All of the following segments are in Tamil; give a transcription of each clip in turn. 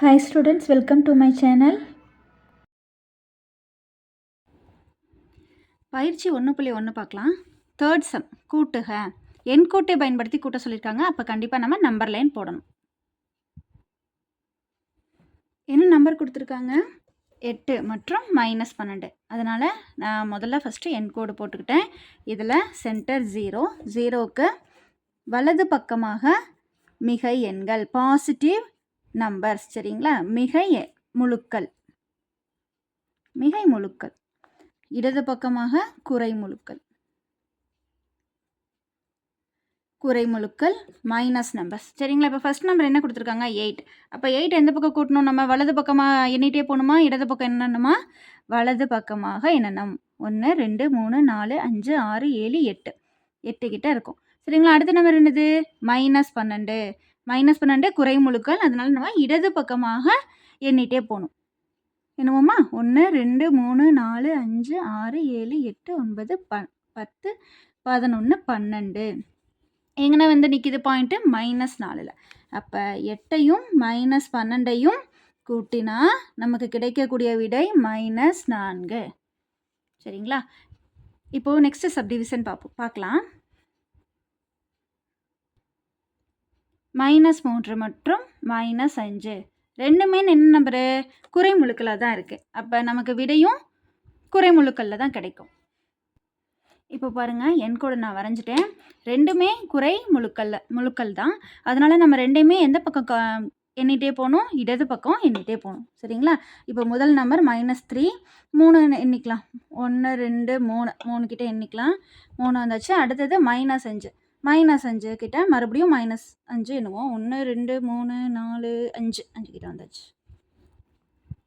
Hi students welcome to my channel பயிற்சி ஒன்று புள்ளி ஒன்று பார்க்கலாம். தேர்ட் சம் கூட்டுக. எண் கூட்டை பயன்படுத்தி கூட்ட சொல்லியிருக்காங்க. அப்போ கண்டிப்பாக நம்ம நம்பர் லைன் போடணும். என்ன நம்பர் கொடுத்துருக்காங்க? எட்டு மற்றும் மைனஸ் பன்னெண்டு. அதனால் நான் முதல்ல ஃபஸ்ட்டு என் கோடு போட்டுக்கிட்டேன். இதில் சென்டர் ஜீரோ ஜீரோவுக்கு வலது பக்கமாக மிகை எண்கள் பாசிட்டிவ் நம்பர்ஸ் சரிங்களா? மிகை முழுக்கள். மிகை முழுக்கள். இடது பக்கமாக குறை முழுக்கள். குறை முழுக்கள் மைனஸ் நம்பர்ஸ் சரிங்களா? இப்போ ஃபர்ஸ்ட் நம்பர் என்ன கொடுத்துருக்காங்க? எயிட் அப்போ எயிட் எந்த பக்கம் கூட்டணும்? நம்ம வலது பக்கமாக எண்ணிட்டே போகணுமா? இடது பக்கம் என்னென்னமா? வலது பக்கமாக எண்ணணும். ஒன்று ரெண்டு மூணு நாலு அஞ்சு ஆறு ஏழு எட்டு. எட்டு கிட்ட இருக்கும். சரிங்களா? அடுத்த நம்பர் என்னது? மைனஸ் பன்னெண்டு. மைனஸ் பன்னெண்டு குறை முழுக்கள். அதனால நம்ம இடது பக்கமாக எண்ணிட்டே போகணும். என்னவோம்மா? ஒன்று ரெண்டு மூணு நாலு அஞ்சு ஆறு ஏழு எட்டு ஒன்பது ப பத்து பதினொன்று பன்னெண்டு. எங்கே வந்து நிற்கிது பாயிண்ட்டு மைனஸ் நாலில். அப்போ எட்டையும் மைனஸ் பன்னெண்டையும் கூட்டினா நமக்கு கிடைக்கக்கூடிய விடை மைனஸ் நான்கு. சரிங்களா? இப்போது நெக்ஸ்ட்டு சப்டிவிஷன் பார்ப்போம் பார்க்கலாம் மைனஸ் மூன்று மற்றும் மைனஸ் அஞ்சு ரெண்டுமே என்ன நம்பரு? குறைமுழுக்கில் தான் இருக்குது அப்போ நமக்கு விடையும் குறைமுழுக்களில் தான் கிடைக்கும். இப்போ பாருங்கள் என் கூட நான் வரைஞ்சிட்டேன். ரெண்டுமே குறை முழுக்கல்ல முழுக்கள் தான். அதனால் நம்ம ரெண்டையுமே எந்த பக்கம் க எண்ணிகிட்டே போகணும்? இடது பக்கம் எண்ணிகிட்டே போகணும். சரிங்களா? இப்போ முதல் நம்பர் மைனஸ் த்ரீ மூணு எண்ணிக்கலாம். ஒன்று ரெண்டு மூணு. மூணு கிட்டே எண்ணிக்கலாம். மூணு வந்தாச்சு. அடுத்தது மைனஸ் அஞ்சு மைனஸ் அஞ்சு கிட்ட மறுபடியும் மைனஸ் அஞ்சு என்னவோ ஒன்று ரெண்டு மூணு நாலு அஞ்சு. அஞ்சு கிட்ட வந்தாச்சு.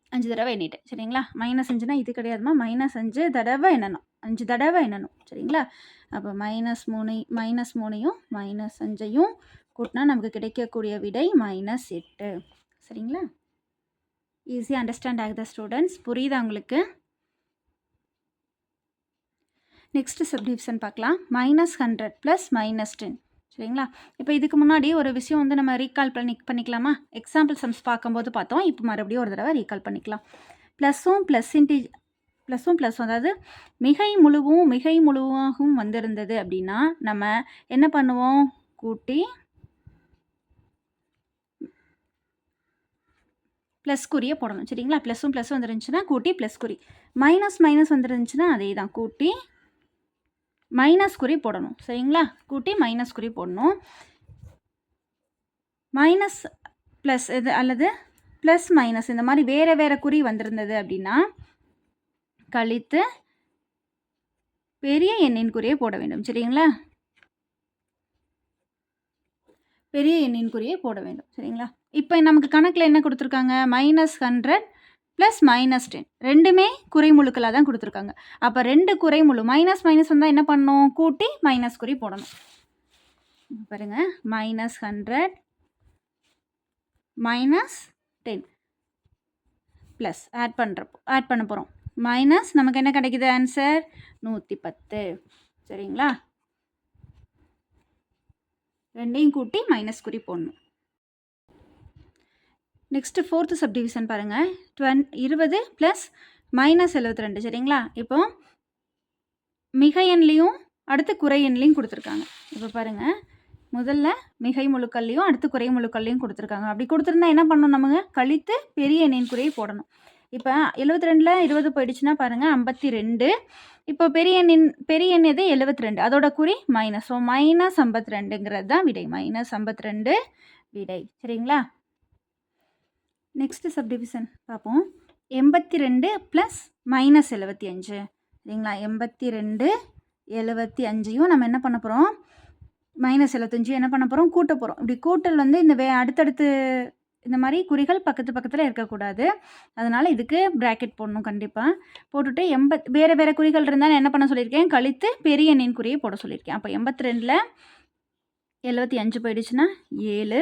அஞ்சு தடவை எண்ணிட்டேன். சரிங்களா? மைனஸ் அஞ்சுனா இது கிடையாதுமா? மைனஸ் அஞ்சு தடவை எண்ணணும். அஞ்சு தடவை எண்ணணும். சரிங்களா? அப்போ மைனஸ் மூணு மைனஸ் மூணையும் மைனஸ் அஞ்சையும் கூட்டினா நமக்கு கிடைக்கக்கூடிய விடை மைனஸ் எட்டு. சரிங்களா? ஈஸியாக அண்டர்ஸ்டாண்ட் ஆகுதா ஸ்டூடெண்ட்ஸ் புரியுதா உங்களுக்கு? நெக்ஸ்ட் சப்டிவிஷன் பார்க்கலாம். Minus hundred plus minus ten சரிங்களா? இப்போ இதுக்கு முன்னாடி ஒரு விஷயம் வந்து நம்ம ரீகால் பண்ணி பண்ணிக்கலாமா? எக்ஸாம்பிள் சம்ஸ் பார்க்கும்போது பார்த்தோம். இப்போ மறுபடியும் ஒரு தடவை ரீகால் பண்ணிக்கலாம். ப்ளஸ்ஸும் ப்ளஸ் இன்டிஜ் ப்ளஸ்ஸும் ப்ளஸ்ஸும் அதாவது மிகை முழுவும் மிகை முழுவாகவும் வந்திருந்தது அப்படின்னா நம்ம என்ன பண்ணுவோம்? கூட்டி ப்ளஸ் குறியை போடணும். சரிங்களா? ப்ளஸ்ஸும் ப்ளஸ் வந்துருந்துச்சுன்னா கூட்டி ப்ளஸ் குறி. மைனஸ் மைனஸ் வந்துருந்துச்சுன்னா அதே தான் கூட்டி மைனஸ் குறி போடணும். சரிங்களா? கூட்டி மைனஸ் குறி போடணும். மைனஸ் ப்ளஸ் இது அல்லது ப்ளஸ் மைனஸ் இந்த மாதிரி வேறு வேறு குறி வந்திருந்தது அப்படின்னா கழித்து பெரிய எண்ணின் குறியை போட வேண்டும். சரிங்களா? பெரிய எண்ணின் குறியை போட வேண்டும். சரிங்களா? இப்போ நமக்கு கணக்கில் என்ன கொடுத்துருக்காங்க? Minus hundred plus minus ten ரெண்டுமே குறைமுழுக்களாக தான் கொடுத்துருக்காங்க. அப்போ ரெண்டு குறைமுழு மைனஸ் மைனஸ் வந்தால் என்ன பண்ணணும்? கூட்டி மைனஸ் குறி போடணும். பாருங்கள் பாருங்க. Minus hundred minus ten plus add பண்ணுறப்போ ஆட் பண்ண போகிறோம் மைனஸ் நமக்கு என்ன கிடைக்குது? ஆன்சர் நூற்றி பத்து. சரிங்களா? ரெண்டையும் கூட்டி மைனஸ் குறி போடணும். நெக்ஸ்ட்டு ஃபோர்த்து சப்டிவிஷன் பாருங்கள் டுவென் இருபது ப்ளஸ் மைனஸ் எழுபத்தி ரெண்டு சரிங்களா? இப்போ மிக எண்லேயும் அடுத்து குறை எண்லேயும் கொடுத்துருக்காங்க. இப்போ பாருங்கள் முதல்ல மிகை முழுக்கல்லையும் அடுத்து குறை முழுக்கல்லையும் கொடுத்துருக்காங்க. அப்படி கொடுத்துருந்தா என்ன பண்ணணும் நமக்கு? கழித்து பெரிய எண்ணின் குறையை போடணும். இப்போ எழுபத்தி ரெண்டில் இருபது போயிடுச்சுன்னா பாருங்கள் ஐம்பத்தி ரெண்டு இப்போ பெரிய எண்ணின் பெரிய எண் எது? எழுபத்தி ரெண்டு அதோட குறி மைனஸ் ஸோ மைனஸ் ஐம்பத்தி ரெண்டுங்கிறது தான் விடை. மைனஸ் ஐம்பத்தி ரெண்டு விடை. சரிங்களா? நெக்ஸ்ட்டு சப்டிவிஷன் பார்ப்போம் எண்பத்தி ரெண்டு ப்ளஸ் மைனஸ் எழுபத்தி அஞ்சு சரிங்களா? எண்பத்தி ரெண்டு எழுபத்தி அஞ்சையும் நம்ம என்ன பண்ண போகிறோம் மைனஸ் எழுபத்தஞ்சு என்ன பண்ண போகிறோம் கூட்ட போகிறோம் இப்படி கூட்டல் வந்து இந்த வே அடுத்தடுத்து இந்த மாதிரி குறிகள் பக்கத்து பக்கத்தில் இருக்கக்கூடாது. அதனால் இதுக்கு ப்ராக்கெட் போடணும் கண்டிப்பாக போட்டுட்டு எண்பத் வேறு வேறு குறிகள் இருந்தால் நான் என்ன பண்ண சொல்லியிருக்கேன்? கழித்து பெரிய எண்ணின் குறியை போட சொல்லியிருக்கேன். அப்போ எண்பத்தி ரெண்டில் எழுபத்தி அஞ்சு போயிடுச்சுன்னா ஏழு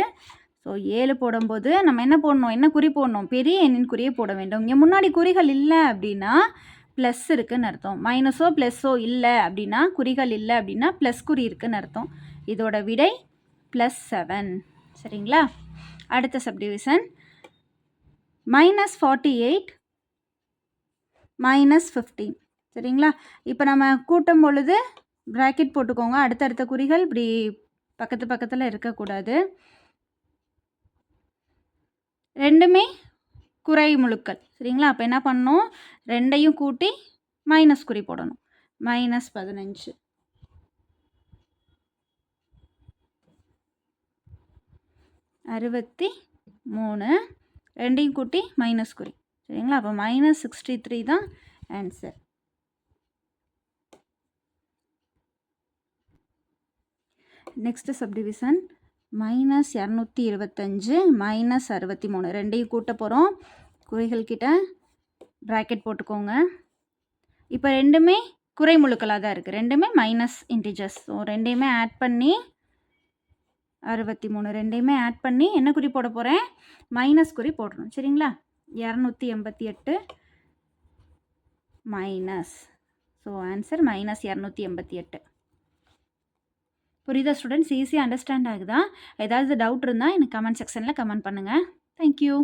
ஸோ ஏழு போடும்போது நம்ம என்ன போடணும்? என்ன குறி போடணும்? பெரிய எண்ணின் குறியை போட வேண்டும். இங்கே முன்னாடி குறிகள் இல்லை அப்படின்னா ப்ளஸ் இருக்குன்னு அர்த்தம். மைனஸோ ப்ளஸ்ஸோ இல்லை அப்படின்னா குறிகள் இல்லை அப்படின்னா ப்ளஸ் குறி இருக்குன்னு அர்த்தம். இதோட விடை ப்ளஸ் செவன் சரிங்களா? அடுத்த subdivision minus forty eight minus fifteen சரிங்களா? இப்போ நம்ம கூட்டும் பொழுது ப்ராக்கெட் போட்டுக்கோங்க. அடுத்தடுத்த குறிகள் இப்படி பக்கத்து பக்கத்தில் இருக்கக்கூடாது. ரெண்டுமே குறை முழுக்கள். சரிங்களா? அப்போ என்ன பண்ணணும்? ரெண்டையும் கூட்டி மைனஸ் குறி போடணும். மைனஸ் பதினஞ்சு. அறுபத்தி மூணு ரெண்டையும் கூட்டி மைனஸ் குறி. சரிங்களா? அப்போ மைனஸ் சிக்ஸ்டி த்ரீ தான் ஆன்சர் நெக்ஸ்ட் சப்டிவிஷன் மைனஸ் இரநூத்தி இருபத்தஞ்சு மைனஸ் அறுபத்தி மூணு ரெண்டையும் கூட்ட போகிறோம் குறைகள் கிட்ட ப்ராக்கெட் போட்டுக்கோங்க. இப்போ ரெண்டுமே குறை முழுக்களாக தான் இருக்குது ரெண்டுமே மைனஸ் இன்டிஜர்ஸ் ஸோ ரெண்டையுமே ஆட் பண்ணி அறுபத்தி மூணு ரெண்டையுமே ஆட் பண்ணி என்ன குறி போட போகிறேன் மைனஸ் குறி போடணும். சரிங்களா? இரநூத்தி எண்பத்தி எட்டு மைனஸ் ஸோ ஆன்சர் மைனஸ் இரநூத்தி எண்பத்தி எட்டு. புரியுதா ஸ்டூடெண்ட்ஸ் ஈஸியாக அண்டர்ஸ்டாண்ட் ஆகுதா? ஏதாவது டவுட் இருந்தால் எனக்கு கமெண்ட் செக்ஷனில் கமெண்ட் பண்ணுங்கள் தேங்க்யூ